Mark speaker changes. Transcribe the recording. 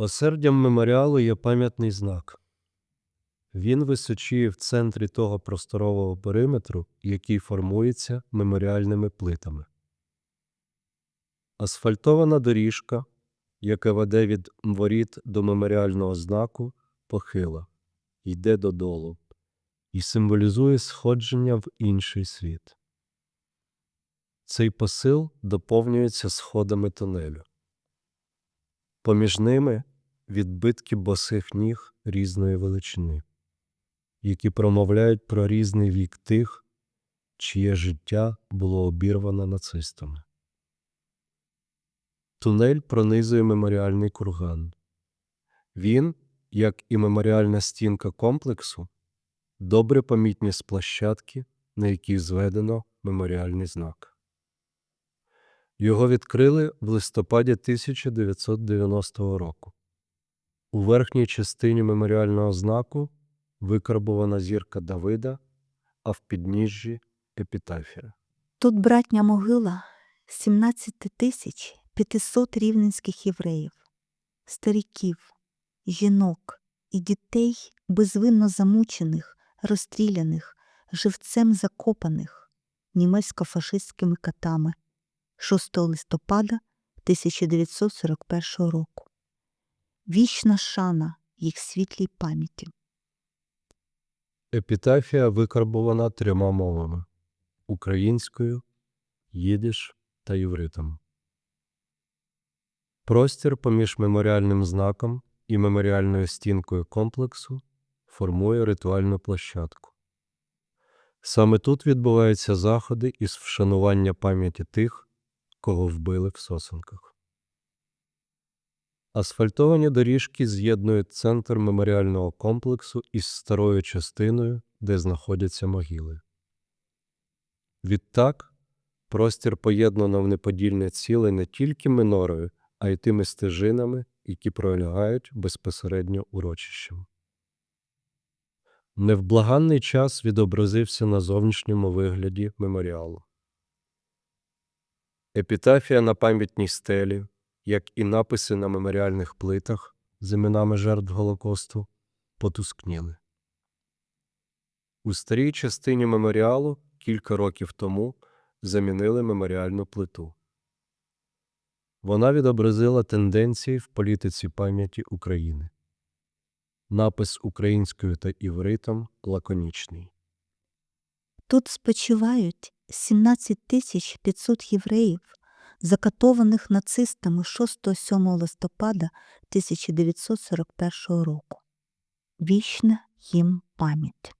Speaker 1: Осердям меморіалу є пам'ятний знак. Він височіє в центрі того просторового периметру, який формується меморіальними плитами. Асфальтована доріжка, яка веде від воріт до меморіального знаку, похила, йде додолу і символізує сходження в інший світ. Цей посил доповнюється сходами тунелю. Поміж ними відбитки босих ніг різної величини, які промовляють про різний вік тих, чиє життя було обірвано нацистами. Тунель пронизує меморіальний курган. Він, як і меморіальна стінка комплексу, добре помітні з площадки, на якій зведено меморіальний знак. Його відкрили в листопаді 1990 року. У верхній частині меморіального знаку викарбована зірка Давида, а в підніжжі епітафія.
Speaker 2: Тут братня могила 17 тисяч 500 рівненських євреїв, стариків, жінок і дітей, безвинно замучених, розстріляних, живцем закопаних німецько-фашистськими катами 6 листопада 1941 року. Вічна шана їх світлій пам'яті.
Speaker 1: Епітафія викарбована трьома мовами українською, їдиш та євритом. Простір поміж меморіальним знаком і меморіальною стінкою комплексу формує ритуальну площадку. Саме тут відбуваються заходи із вшанування пам'яті тих, кого вбили в сосенках. Асфальтовані доріжки з'єднують центр меморіального комплексу із старою частиною, де знаходяться могили. Відтак, простір поєднано в неподільне ціле не тільки минорою, а й тими стежинами, які пролягають безпосередньо урочищем. Невблаганний час відобразився на зовнішньому вигляді меморіалу. Епітафія на пам'ятній стелі, як і написи на меморіальних плитах з іменами жертв Голокосту, потускніли. У старій частині меморіалу кілька років тому замінили меморіальну плиту. Вона відобразила тенденції в політиці пам'яті України. Напис українською та івритом лаконічний.
Speaker 2: Тут спочивають 17 тисяч 500 євреїв, закатованих нацистами 6-7 листопада 1941 року. Вічна їм пам'ять.